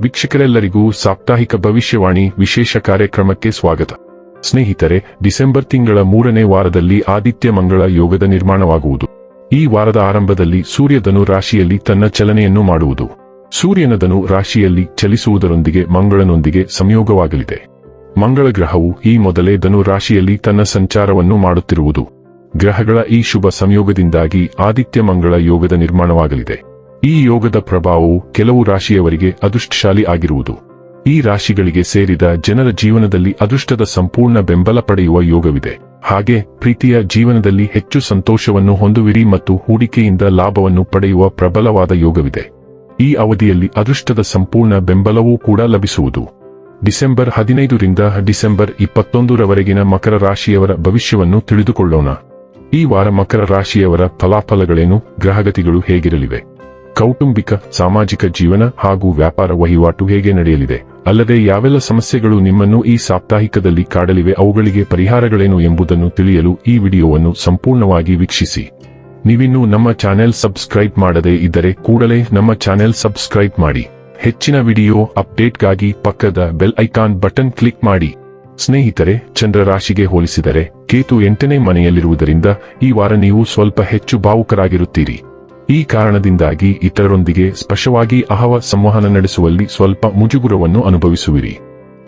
ವೀಕ್ಷಕರೆಲ್ಲರಿಗೂ ಸಾಪ್ತಾಹಿಕ ಭವಿಷ್ಯವಾಣಿ ವಿಶೇಷ ಕಾರ್ಯಕ್ರಮಕ್ಕೆ ಸ್ವಾಗತ. ಸ್ನೇಹಿತರೆ, ಡಿಸೆಂಬರ್ ತಿಂಗಳ ಮೂರನೇ ವಾರದಲ್ಲಿ ಆದಿತ್ಯ ಮಂಗಳ ಯೋಗದ ನಿರ್ಮಾಣವಾಗುವುದು. ಈ ವಾರದ ಆರಂಭದಲ್ಲಿ ಸೂರ್ಯಧನು ರಾಶಿಯಲ್ಲಿ ತನ್ನ ಚಲನೆಯನ್ನು ಮಾಡುವುದು. ಸೂರ್ಯನದನು ರಾಶಿಯಲ್ಲಿ ಚಲಿಸುವುದರೊಂದಿಗೆ ಮಂಗಳನೊಂದಿಗೆ ಸಂಯೋಗವಾಗಲಿದೆ. ಮಂಗಳ ಗ್ರಹವು ಈ ಮೊದಲೇ ಧನು ರಾಶಿಯಲ್ಲಿ ತನ್ನ ಸಂಚಾರವನ್ನು ಮಾಡುತ್ತಿರುವುದು. ಗ್ರಹಗಳ ಈ ಶುಭ ಸಂಯೋಗದಿಂದಾಗಿ ಆದಿತ್ಯ ಮಂಗಳ ಯೋಗದ ನಿರ್ಮಾಣವಾಗಲಿದೆ. ಈ ಯೋಗದ ಪ್ರಭಾವವು ಕೆಲವು ರಾಶಿಯವರಿಗೆ ಅದೃಷ್ಟಶಾಲಿ ಆಗಿರುವುದು. ಈ ರಾಶಿಗಳಿಗೆ ಸೇರಿದ ಜನರ ಜೀವನದಲ್ಲಿ ಅದೃಷ್ಟದ ಸಂಪೂರ್ಣ ಬೆಂಬಲ ಪಡೆಯುವ ಯೋಗವಿದೆ. ಹಾಗೆ ಪ್ರೀತಿಯ ಜೀವನದಲ್ಲಿ ಹೆಚ್ಚು ಸಂತೋಷವನ್ನು ಹೊಂದುವಿರಿ ಮತ್ತು ಹೂಡಿಕೆಯಿಂದ ಲಾಭವನ್ನು ಪಡೆಯುವ ಪ್ರಬಲವಾದ ಯೋಗವಿದೆ. ಈ ಅವಧಿಯಲ್ಲಿ ಅದೃಷ್ಟದ ಸಂಪೂರ್ಣ ಬೆಂಬಲವೂ ಕೂಡ ಲಭಿಸುವುದು. ಡಿಸೆಂಬರ್ ಹದಿನೈದರಿಂದ ಡಿಸೆಂಬರ್ ಇಪ್ಪತ್ತೊಂದರವರೆಗಿನ ಮಕರ ರಾಶಿಯವರ ಭವಿಷ್ಯವನ್ನು ತಿಳಿದುಕೊಳ್ಳೋಣ. ಈ ವಾರ ಮಕರ ರಾಶಿಯವರ ಫಲಾಫಲಗಳೇನು, ಗ್ರಹಗತಿಗಳು ಹೇಗಿರಲಿವೆ? ಕೌಟುಂಬಿಕ, ಸಾಮಾಜಿಕ ಜೀವನ ಹಾಗೂ ವ್ಯಾಪಾರ ವಹಿವಾಟು ಹೇಗೆ ನಡೆಯಲಿದೆ? ಅಲ್ಲದೆ ಯಾವೆಲ್ಲ ಸಮಸ್ಯೆಗಳು ನಿಮ್ಮನ್ನು ಈ ಸಾಪ್ತಾಹಿಕದಲ್ಲಿ ಕಾಡಲಿವೆ, ಅವುಗಳಿಗೆ ಪರಿಹಾರಗಳೇನು ಎಂಬುದನ್ನು ತಿಳಿಯಲು ಈ ವಿಡಿಯೋವನ್ನು ಸಂಪೂರ್ಣವಾಗಿ ವೀಕ್ಷಿಸಿ. ನೀವಿನ್ನೂ ನಮ್ಮ ಚಾನೆಲ್ ಸಬ್ಸ್ಕ್ರೈಬ್ ಮಾಡದೇ ಇದ್ದರೆ ಕೂಡಲೇ ನಮ್ಮ ಚಾನೆಲ್ ಸಬ್ಸ್ಕ್ರೈಬ್ ಮಾಡಿ. ಹೆಚ್ಚಿನ ವಿಡಿಯೋ ಅಪ್ಡೇಟ್ಗಾಗಿ ಪಕ್ಕದ ಬೆಲ್ ಐಕಾನ್ ಬಟನ್ ಕ್ಲಿಕ್ ಮಾಡಿ. ಸ್ನೇಹಿತರೆ ಚಂದ್ರ ರಾಶಿಗೆ ಹೋಲಿಸಿದರೆ ಕೇತು ಎಂಟನೇ ಮನೆಯಲ್ಲಿರುವುದರಿಂದ ಈ ವಾರ ನೀವು ಸ್ವಲ್ಪ ಹೆಚ್ಚು ಭಾವುಕರಾಗಿರುತ್ತೀರಿ. ಈ ಕಾರಣದಿಂದಾಗಿ ಇತರರೊಂದಿಗೆ ಸ್ಪಷ್ಟವಾಗಿ ಅಹವ ಸಂವಹನ ನಡೆಸುವಲ್ಲಿ ಸ್ವಲ್ಪ ಮುಜುಗುರವನ್ನು ಅನುಭವಿಸುವಿರಿ.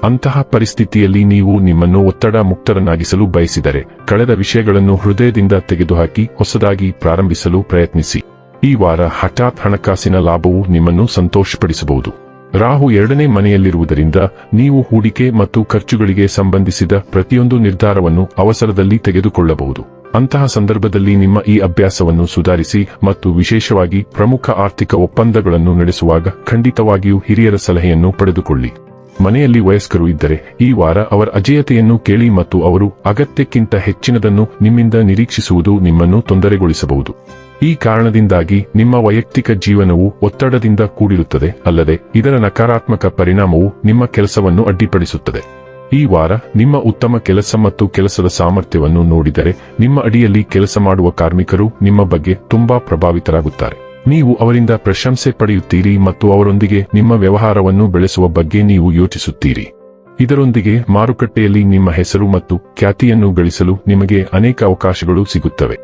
ಅಂತಹ ಪರಿಸ್ಥಿತಿಯಲ್ಲಿ ನೀವು ನಿಮ್ಮನ್ನು ಒತ್ತಡ ಮುಕ್ತರನ್ನಾಗಿಸಲು ಬಯಸಿದರೆ ಕಳೆದ ವಿಷಯಗಳನ್ನು ಹೃದಯದಿಂದ ತೆಗೆದುಹಾಕಿ ಹೊಸದಾಗಿ ಪ್ರಾರಂಭಿಸಲು ಪ್ರಯತ್ನಿಸಿ. ಈ ವಾರ ಹಠಾತ್ ಹಣಕಾಸಿನ ಲಾಭವು ನಿಮ್ಮನ್ನು ಸಂತೋಷಪಡಿಸಬಹುದು. ರಾಹು ಎರಡನೇ ಮನೆಯಲ್ಲಿರುವುದರಿಂದ ನೀವು ಹೂಡಿಕೆ ಮತ್ತು ಖರ್ಚುಗಳಿಗೆ ಸಂಬಂಧಿಸಿದ ಪ್ರತಿಯೊಂದು ನಿರ್ಧಾರವನ್ನು ಅವಸರದಲ್ಲಿ ತೆಗೆದುಕೊಳ್ಳಬಹುದು. ಅಂತಹ ಸಂದರ್ಭದಲ್ಲಿ ನಿಮ್ಮ ಈ ಅಭ್ಯಾಸವನ್ನು ಸುಧಾರಿಸಿ ಮತ್ತು ವಿಶೇಷವಾಗಿ ಪ್ರಮುಖ ಆರ್ಥಿಕ ಒಪ್ಪಂದಗಳನ್ನು ನಡೆಸುವಾಗ ಖಂಡಿತವಾಗಿಯೂ ಹಿರಿಯರ ಸಲಹೆಯನ್ನು ಪಡೆದುಕೊಳ್ಳಿ. ಮನೆಯಲ್ಲಿ ವಯಸ್ಕರು ಇದ್ದರೆ ಈ ವಾರ ಅವರ ಅಜೇಯತೆಯನ್ನು ಕೇಳಿ ಮತ್ತು ಅವರು ಅಗತ್ಯಕ್ಕಿಂತ ಹೆಚ್ಚಿನದನ್ನು ನಿಮ್ಮಿಂದ ನಿರೀಕ್ಷಿಸುವುದು ನಿಮ್ಮನ್ನು ತೊಂದರೆಗೊಳಿಸಬಹುದು. ಈ ಕಾರಣದಿಂದಾಗಿ ನಿಮ್ಮ ವೈಯಕ್ತಿಕ ಜೀವನವು ಒತ್ತಡದಿಂದ ಕೂಡಿರುತ್ತದೆ, ಅಲ್ಲದೆ ಇದರ ನಕಾರಾತ್ಮಕ ಪರಿಣಾಮವು ನಿಮ್ಮ ಕೆಲಸವನ್ನು ಅಡ್ಡಿಪಡಿಸುತ್ತದೆ. ಈ ವಾರ ನಿಮ್ಮ ಉತ್ತಮ ಕೆಲಸ ಮತ್ತು ಕೆಲಸದ ಸಾಮರ್ಥ್ಯವನ್ನು ನೋಡಿದರೆ ನಿಮ್ಮ ಅಡಿಯಲ್ಲಿ ಕೆಲಸ ಮಾಡುವ ಕಾರ್ಮಿಕರು ನಿಮ್ಮ ಬಗ್ಗೆ ತುಂಬಾ ಪ್ರಭಾವಿತರಾಗುತ್ತಾರೆ. ನೀವು ಅವರಿಂದ ಪ್ರಶಂಸೆ ಪಡೆಯುತ್ತೀರಿ ಮತ್ತು ಅವರೊಂದಿಗೆ ನಿಮ್ಮ ವ್ಯವಹಾರವನ್ನು ಬೆಳೆಸುವ ಬಗ್ಗೆ ನೀವು ಯೋಚಿಸುತ್ತೀರಿ. ಇದರೊಂದಿಗೆ ಮಾರುಕಟ್ಟೆಯಲ್ಲಿ ನಿಮ್ಮ ಹೆಸರು ಮತ್ತು ಖ್ಯಾತಿಯನ್ನು ಗಳಿಸಲು ನಿಮಗೆ ಅನೇಕ ಅವಕಾಶಗಳು ಸಿಗುತ್ತವೆ.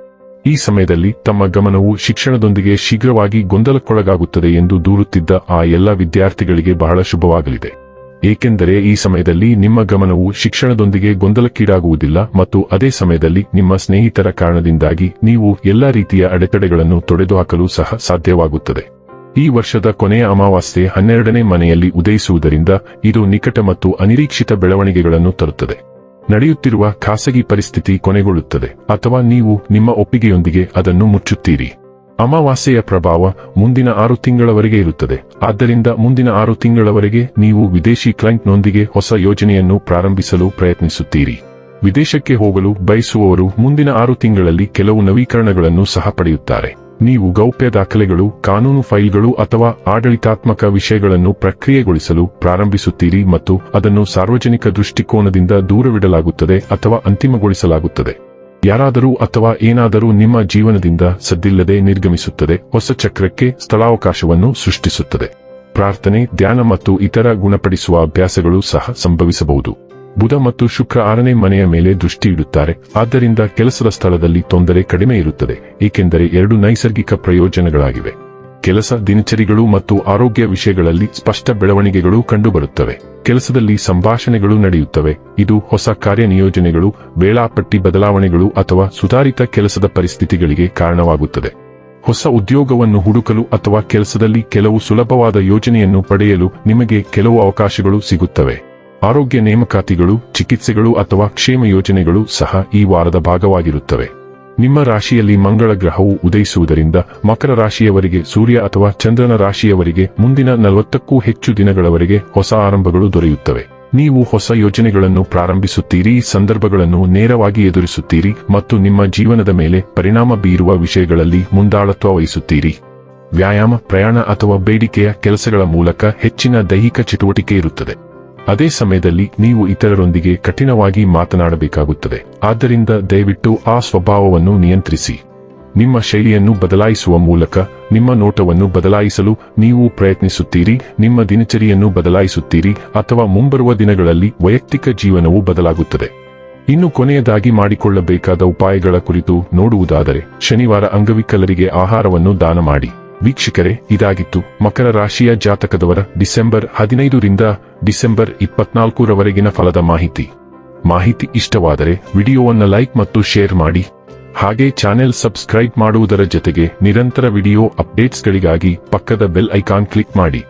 ಈ ಸಮಯದಲ್ಲಿ ತಮ್ಮ ಗಮನವು ಶಿಕ್ಷಣದೊಂದಿಗೆ ಶೀಘ್ರವಾಗಿ ಗೊಂದಲಕ್ಕೊಳಗಾಗುತ್ತದೆ ಎಂದು ದೂರುತ್ತಿದ್ದ ಆ ಎಲ್ಲ ವಿದ್ಯಾರ್ಥಿಗಳಿಗೆ ಬಹಳ ಶುಭವಾಗಲಿದೆ. ಏಕೆಂದರೆ ಈ ಸಮಯದಲ್ಲಿ ನಿಮ್ಮ ಗಮನವು ಶಿಕ್ಷಣದೊಂದಿಗೆ ಗೊಂದಲಕ್ಕೀಡಾಗುವುದಿಲ್ಲ ಮತ್ತು ಅದೇ ಸಮಯದಲ್ಲಿ ನಿಮ್ಮ ಸ್ನೇಹಿತರ ಕಾರಣದಿಂದಾಗಿ ನೀವು ಎಲ್ಲಾ ರೀತಿಯ ಅಡೆತಡೆಗಳನ್ನು ತೊಡೆದುಹಾಕಲು ಸಹ ಸಾಧ್ಯವಾಗುತ್ತದೆ. ಈ ವರ್ಷದ ಕೊನೆಯ ಅಮಾವಾಸ್ಯೆ ಹನ್ನೆರಡನೇ ಮನೆಯಲ್ಲಿ ಉದಯಿಸುವುದರಿಂದ ಇದು ನಿಕಟ ಮತ್ತು ಅನಿರೀಕ್ಷಿತ ಬೆಳವಣಿಗೆಗಳನ್ನು ತರುತ್ತದೆ. ನಡೆಯುತ್ತಿರುವ ಖಾಸಗಿ ಪರಿಸ್ಥಿತಿ ಕೊನೆಗೊಳ್ಳುತ್ತದೆ, ಅಥವಾ ನೀವು ನಿಮ್ಮ ಒಪ್ಪಿಗೆಯೊಂದಿಗೆ ಅದನ್ನು ಮುಚ್ಚುತ್ತೀರಿ. ಅಮಾವಾಸ್ಯೆಯ ಪ್ರಭಾವ ಮುಂದಿನ ಆರು ತಿಂಗಳವರೆಗೆ ಇರುತ್ತದೆ. ಆದ್ದರಿಂದ ಮುಂದಿನ ಆರು ತಿಂಗಳವರೆಗೆ ನೀವು ವಿದೇಶಿ ಕ್ಲೈಂಟ್ನೊಂದಿಗೆ ಹೊಸ ಯೋಜನೆಯನ್ನು ಪ್ರಾರಂಭಿಸಲು ಪ್ರಯತ್ನಿಸುತ್ತೀರಿ. ವಿದೇಶಕ್ಕೆ ಹೋಗಲು ಬಯಸುವವರು ಮುಂದಿನ ಆರು ತಿಂಗಳಲ್ಲಿ ಕೆಲವು ನವೀಕರಣಗಳನ್ನು ಸಹ ಪಡೆಯುತ್ತಾರೆ. ನೀವು ಗೌಪ್ಯ ದಾಖಲೆಗಳು, ಕಾನೂನು ಫೈಲ್ಗಳು ಅಥವಾ ಆಡಳಿತಾತ್ಮಕ ವಿಷಯಗಳನ್ನು ಪ್ರಕ್ರಿಯೆಗೊಳಿಸಲು ಪ್ರಾರಂಭಿಸುತ್ತೀರಿ ಮತ್ತು ಅದನ್ನು ಸಾರ್ವಜನಿಕ ದೃಷ್ಟಿಕೋನದಿಂದ ದೂರವಿಡಲಾಗುತ್ತದೆ ಅಥವಾ ಅಂತಿಮಗೊಳಿಸಲಾಗುತ್ತದೆ. ಯಾರಾದರೂ ಅಥವಾ ಏನಾದರೂ ನಿಮ್ಮ ಜೀವನದಿಂದ ಸದ್ದಿಲ್ಲದೆ ನಿರ್ಗಮಿಸುತ್ತದೆ, ಹೊಸ ಚಕ್ರಕ್ಕೆ ಸ್ಥಳಾವಕಾಶವನ್ನು ಸೃಷ್ಟಿಸುತ್ತದೆ. ಪ್ರಾರ್ಥನೆ, ಧ್ಯಾನ ಮತ್ತು ಇತರ ಗುಣಪಡಿಸುವ ಅಭ್ಯಾಸಗಳು ಸಹ ಸಂಭವಿಸಬಹುದು. ಬುಧ ಮತ್ತು ಶುಕ್ರ ಆರನೇ ಮನೆಯ ಮೇಲೆ ದೃಷ್ಟಿ ಇಡುತ್ತಾರೆ. ಆದ್ದರಿಂದ ಕೆಲಸದ ಸ್ಥಳದಲ್ಲಿ ತೊಂದರೆ ಕಡಿಮೆ ಇರುತ್ತದೆ, ಏಕೆಂದರೆ ಎರಡು ನೈಸರ್ಗಿಕ ಪ್ರಯೋಜನಗಳಾಗಿವೆ. ಕೆಲಸ ದಿನಚರಿಗಳು ಮತ್ತು ಆರೋಗ್ಯ ವಿಷಯಗಳಲ್ಲಿ ಸ್ಪಷ್ಟ ಬೆಳವಣಿಗೆಗಳು ಕಂಡುಬರುತ್ತವೆ. ಕೆಲಸದಲ್ಲಿ ಸಂಭಾಷಣೆಗಳು ನಡೆಯುತ್ತವೆ. ಇದು ಹೊಸ ಕಾರ್ಯನಿಯೋಜನೆಗಳು, ವೇಳಾಪಟ್ಟಿ ಬದಲಾವಣೆಗಳು ಅಥವಾ ಸುಧಾರಿತ ಕೆಲಸದ ಪರಿಸ್ಥಿತಿಗಳಿಗೆ ಕಾರಣವಾಗುತ್ತದೆ. ಹೊಸ ಉದ್ಯೋಗವನ್ನು ಹುಡುಕಲು ಅಥವಾ ಕೆಲಸದಲ್ಲಿ ಕೆಲವು ಸುಲಭವಾದ ಯೋಜನೆಯನ್ನು ಪಡೆಯಲು ನಿಮಗೆ ಕೆಲವು ಅವಕಾಶಗಳು ಸಿಗುತ್ತವೆ. ಆರೋಗ್ಯ ನೇಮಕಾತಿಗಳು, ಚಿಕಿತ್ಸೆಗಳು ಅಥವಾ ಕ್ಷೇಮ ಯೋಜನೆಗಳು ಸಹ ಈ ವಾರದ ಭಾಗವಾಗಿರುತ್ತವೆ. ನಿಮ್ಮ ರಾಶಿಯಲ್ಲಿ ಮಂಗಳ ಗ್ರಹವು ಉದಯಿಸುವುದರಿಂದ ಮಕರ ರಾಶಿಯವರಿಗೆ ಸೂರ್ಯ ಅಥವಾ ಚಂದ್ರನ ರಾಶಿಯವರಿಗೆ ಮುಂದಿನ ನಲವತ್ತಕ್ಕೂ ಹೆಚ್ಚು ದಿನಗಳವರೆಗೆ ಹೊಸ ಆರಂಭಗಳು ದೊರೆಯುತ್ತವೆ. ನೀವು ಹೊಸ ಯೋಜನೆಗಳನ್ನು ಪ್ರಾರಂಭಿಸುತ್ತೀರಿ, ಸಂದರ್ಭಗಳನ್ನು ನೇರವಾಗಿ ಎದುರಿಸುತ್ತೀರಿ ಮತ್ತು ನಿಮ್ಮ ಜೀವನದ ಮೇಲೆ ಪರಿಣಾಮ ಬೀರುವ ವಿಷಯಗಳಲ್ಲಿ ಮುಂದಾಳತ್ವ ವಹಿಸುತ್ತೀರಿ. ವ್ಯಾಯಾಮ, ಪ್ರಯಾಣ ಅಥವಾ ಬೇಡಿಕೆಯ ಕೆಲಸಗಳ ಮೂಲಕ ಹೆಚ್ಚಿನ ದೈಹಿಕ ಚಟುವಟಿಕೆ ಇರುತ್ತದೆ. ಅದೇ ಸಮಯದಲ್ಲಿ ನೀವು ಇತರರೊಂದಿಗೆ ಕಠಿಣವಾಗಿ ಮಾತನಾಡಬೇಕಾಗುತ್ತದೆ. ಆದ್ದರಿಂದ ದಯವಿಟ್ಟು ಆ ಸ್ವಭಾವವನ್ನು ನಿಯಂತ್ರಿಸಿ. ನಿಮ್ಮ ಶೈಲಿಯನ್ನು ಬದಲಾಯಿಸುವ ಮೂಲಕ ನಿಮ್ಮ ನೋಟವನ್ನು ಬದಲಾಯಿಸಲು ನೀವು ಪ್ರಯತ್ನಿಸುತ್ತೀರಿ, ನಿಮ್ಮ ದಿನಚರಿಯನ್ನು ಬದಲಾಯಿಸುತ್ತೀರಿ ಅಥವಾ ಮುಂಬರುವ ದಿನಗಳಲ್ಲಿ ವೈಯಕ್ತಿಕ ಜೀವನವು ಬದಲಾಗುತ್ತದೆ. ಇನ್ನು ಕೊನೆಯದಾಗಿ ಮಾಡಿಕೊಳ್ಳಬೇಕಾದ ಉಪಾಯಗಳ ಕುರಿತು ನೋಡುವುದಾದರೆ, ಶನಿವಾರ ಅಂಗವಿಕಲರಿಗೆ ಆಹಾರವನ್ನು ದಾನ ಮಾಡಿ. ವೀಕ್ಷಕರೇ, ಇದಾಗಿತ್ತು ಮಕರ ರಾಶಿಯ ಜಾತಕದವರ ಡಿಸೆಂಬರ್ ಹದಿನೈದರಿಂದ ಡಿಸೆಂಬರ್ ಇಪ್ಪತ್ನಾಲ್ಕರವರೆಗಿನ ಫಲದ ಮಾಹಿತಿ. ಮಾಹಿತಿ ಇಷ್ಟವಾದರೆ ವಿಡಿಯೋವನ್ನು ಲೈಕ್ ಮತ್ತು ಶೇರ್ ಮಾಡಿ. ಹಾಗೆ ಚಾನೆಲ್ ಸಬ್ಸ್ಕ್ರೈಬ್ ಮಾಡುವುದರ ಜೊತೆಗೆ ನಿರಂತರ ವಿಡಿಯೋ ಅಪ್ಡೇಟ್ಸ್ಗಳಿಗಾಗಿ ಪಕ್ಕದ ಬೆಲ್ ಐಕಾನ್ ಕ್ಲಿಕ್ ಮಾಡಿ.